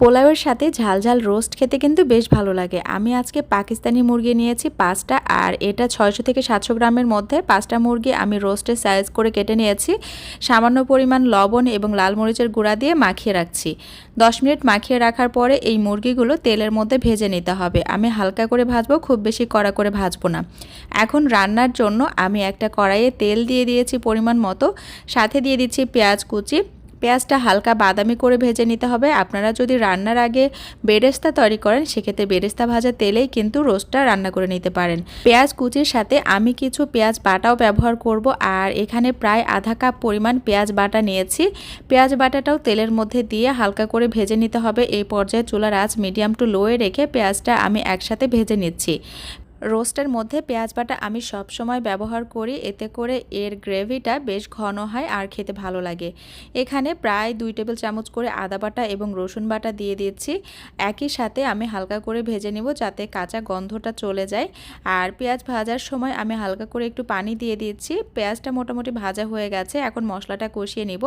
পোলাওয়ের সাথে ঝাল ঝাল রোস্ট খেতে কিন্তু বেশ ভালো লাগে। আমি আজকে পাকিস্তানি মুরগি নিয়েছি পাঁচটা আর এটা ছয়শো থেকে সাতশো গ্রামের মধ্যে। পাঁচটা মুরগি আমি রোস্টের সাইজ করে কেটে নিয়েছি। সামান্য পরিমাণ লবণ এবং লাল মরিচের গুঁড়া দিয়ে মাখিয়ে রাখছি। দশ মিনিট মাখিয়ে রাখার পরে এই মুরগিগুলো তেলের মধ্যে ভেজে নিতে হবে। আমি হালকা করে ভাজবো, খুব বেশি কড়া করে ভাজবো না। এখন রান্নার জন্য আমি একটা কড়াইয়ে তেল দিয়ে দিয়েছি পরিমাণ মতো। সাথে দিয়ে দিচ্ছি পেঁয়াজ কুচি পেঁয়াজটা হালকা বাদামি করে ভেজে নিতে হবে। আপনারা যদি রান্নার আগে বেরেস্তা তৈরি করেন, সেক্ষেত্রে বেরেস্তা ভাজা তেলেই কিন্তু রোস্টটা রান্না করে নিতে পারেন। পেঁয়াজ কুচির সাথে আমি কিছু পেঁয়াজ বাটাও ব্যবহার করব। আর এখানে প্রায় আধা কাপ পরিমাণ পেঁয়াজ বাটা নিয়েছি। পেঁয়াজ বাটাটাও তেলের মধ্যে দিয়ে হালকা করে ভেজে নিতে হবে। এই পর্যায়ে চুলার আঁচ মিডিয়াম টু লোয়ে রেখে পেঁয়াজটা আমি একসাথে ভেজে নিচ্ছি। রোস্টের মধ্যে পেঁয়াজ বাটা আমি সব সময় ব্যবহার করি, এতে করে এর গ্রেভিটা বেশ ঘন হয় আর খেতে ভালো লাগে। এখানে প্রায় দুই টেবিল চামচ করে আদা বাটা এবং রসুন বাটা দিয়ে দিচ্ছি। একই সাথে আমি হালকা করে ভেজে নেব যাতে কাঁচা গন্ধটা চলে যায়। আর পেঁয়াজ ভাজার সময় আমি হালকা করে একটু পানি দিয়ে দিচ্ছি। পেঁয়াজটা মোটামুটি ভাজা হয়ে গেছে, এখন মশলাটা কষিয়ে নিব।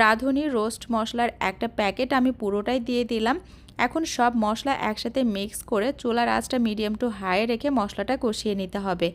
রাঁধুনি রোস্ট মশলার একটা প্যাকেট আমি পুরোটাই দিয়ে দিলাম। এখন সব মশলা একসাথে মিক্স করে চুলার আঁচটা মিডিয়াম টু হাই রেখে মশলাটা কষিয়ে নিতে হবে।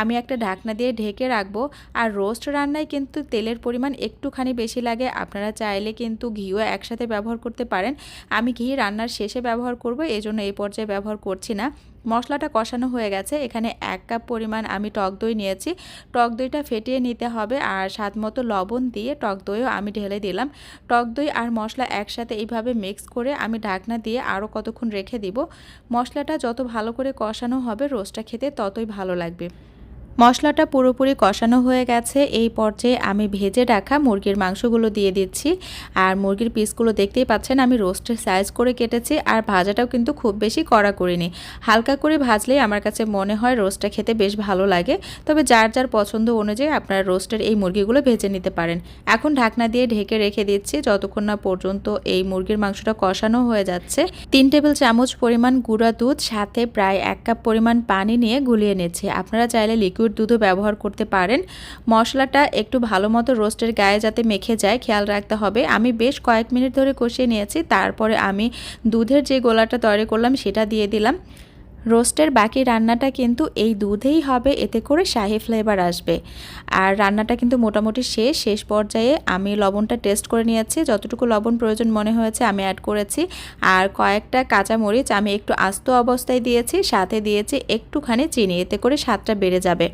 আমি একটা ঢাকনা দিয়ে ঢেকে রাখব আর রোস্ট রান্নায় কিন্তু তেলের পরিমাণ একটুখানি বেশি লাগে। আপনারা চাইলে কিন্তু ঘিও একসাথে ব্যবহার করতে পারেন। আমি ঘি রান্নার শেষে ব্যবহার করব এই জন্য এই পর্যায়ে ব্যবহার করছি না। মশলাটা কষানো হয়ে গেছে। এখানে এক কাপ পরিমাণ আমি টক দই নিয়েছি। টক দইটা ফেটিয়ে নিতে হবে আর স্বাদ মতো লবণ দিয়ে টক দইও আমি ঢেলে দিলাম। টক দই আর মশলা একসাথে এইভাবে মিক্স করে আমি ঢাকনা দিয়ে আরও কতক্ষণ রেখে দিব। মশলাটা যত ভালো করে কষানো হবে রোস্টটা খেতে ততই ভালো লাগবে। মশলাটা পুরোপুরি কষানো হয়ে গেছে। এই পর্যায়ে আমি ভেজে রাখা মুরগির মাংসগুলো দিয়ে দিচ্ছি। আর মুরগির পিসগুলো দেখতেই পাচ্ছেন, আমি রোস্টের সাইজ করে কেটেছি আর ভাজাটাও কিন্তু খুব বেশি কড়া করিনি। হালকা করে ভাজলেই আমার কাছে মনে হয় রোস্টটা খেতে বেশ ভালো লাগে। তবে যার যার পছন্দ অনুযায়ী আপনারা রোস্টের এই মুরগিগুলো ভেজে নিতে পারেন। এখন ঢাকনা দিয়ে ঢেকে রেখে দিচ্ছি। যতক্ষণ না পর্যন্ত এই মুরগির মাংসটা কষানো হয়ে যাচ্ছে, তিন টেবিল চামচ পরিমাণ গুঁড়া দুধ, সাথে প্রায় এক কাপ পরিমাণ পানি নিয়ে গুলিয়ে নিচ্ছে। আপনারা চাইলে লিকুইড লিকুইড দুধও ব্যবহার করতে পারেন। মশলাটা একটু ভালো মতো রোস্টের গায়ে যাতে মেখে যায়, খেয়াল রাখতে হবে। আমি বেশ কয়েক মিনিট ধরে কষিয়ে নিয়েছি। তারপরে আমি দুধের যে গোলাটা তৈরি করলাম, সেটা দিয়ে দিলাম। রোস্টের বাকি রান্নাটা কিন্তু এই দুধেই হবে, এতে করে শাহি ফ্লেভার আসবে। আর রান্নাটা কিন্তু মোটামুটি শেষ শেষ পর্যায়ে আমি লবণটা টেস্ট করে নিয়েছি, যতটুকু লবণ প্রয়োজন মনে হয়েছে আমি অ্যাড করেছি। আর কয়েকটা কাঁচা মরিচ আমি একটু আস্ত অবস্থায় দিয়েছি, সাথে দিয়েছি একটুখানি চিনি, এতে করে স্বাদটা বেড়ে যাবে।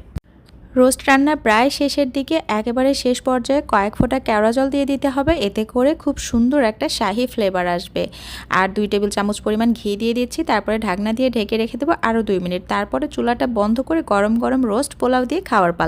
রোস্ট রান্না প্রায় শেষের দিকে, একেবারে শেষ পর্যায়ে কয়েক ফোঁটা কেওড়া জল দিয়ে দিতে হবে, এতে করে খুব সুন্দর একটা শাহি ফ্লেভার আসবে। আর দুই টেবিল চামচ পরিমাণ ঘি দিয়ে দিচ্ছি, তারপরে ঢাকনা দিয়ে ঢেকে রেখে দেবো আরও দুই মিনিট। তারপরে চুলাটা বন্ধ করে গরম গরম রোস্ট পোলাও দিয়ে খাওয়ার পালা